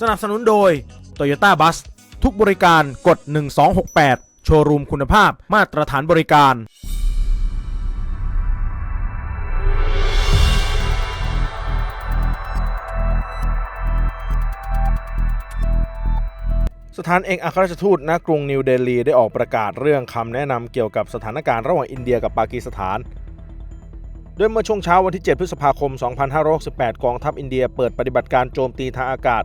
สนับสนุนโดย Toyota Bus ทุกบริการกด 1268 โชว์รูมคุณภาพมาตรฐานบริการ สถานเอกอัครราชทูตณกรุงนิวเดลีได้ออกประกาศเรื่องคำแนะนำเกี่ยวกับสถานการณ์ระหว่างอินเดียกับปากีสถานโดยเมื่อช่วงเช้าวันที่ 7 พฤษภาคม 2568 กองทัพอินเดียเปิดปฏิบัติการโจมตีทางอากาศ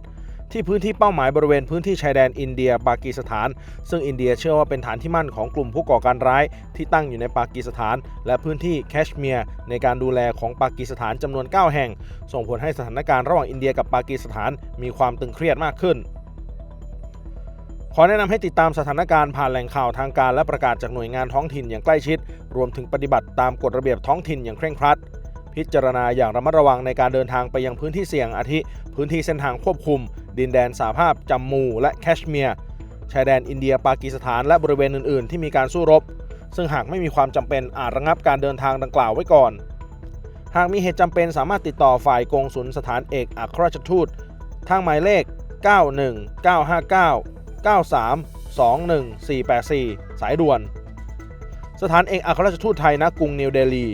ที่พื้นที่เป้าหมายบริเวณพื้นที่ชายแดนอินเดียปากีสถาน ซึ่งอินเดียเชื่อว่าเป็นฐานที่มั่นของกลุ่มผู้ก่อการร้ายที่ตั้งอยู่ในปากีสถาน และพื้นที่แคชเมียร์ในการดูแลของปากีสถานจำนวน 9 แห่ง ส่งผลให้สถานการณ์ระหว่างอินเดียกับปากีสถานมีความตึงเครียดมากขึ้นขอแนะนำให้ติดตามสถานการณ์ผ่านแหล่งข่าวทางการและประกาศจากหน่วยงานท้องถิ่นอย่างใกล้ชิด รวมถึงปฏิบัติตามกฎระเบียบท้องถิ่นอย่างเคร่งครัด พิจารณาอย่างระมัดระวังในการเดินทางไปยังพื้นที่เสี่ยงอาทิ พื้นที่เส้นทางควบคุม ดินแดนสาภาพจัมมูและแคชเมียร์ ชายแดนอินเดียปากีสถานและบริเวณอื่น ๆ ที่มีการสู้รบ ซึ่งหากไม่มีความจำเป็นอาจระงับการเดินทางดังกล่าวไว้ก่อน หากมีเหตุจำเป็นสามารถติดต่อฝ่ายกงสุลสถานเอกอัครราชทูต ทางหมายเลข 91959 93 21484 สายด่วน สถานเอกอัครราชทูตไทยณกรุงนิวเดลี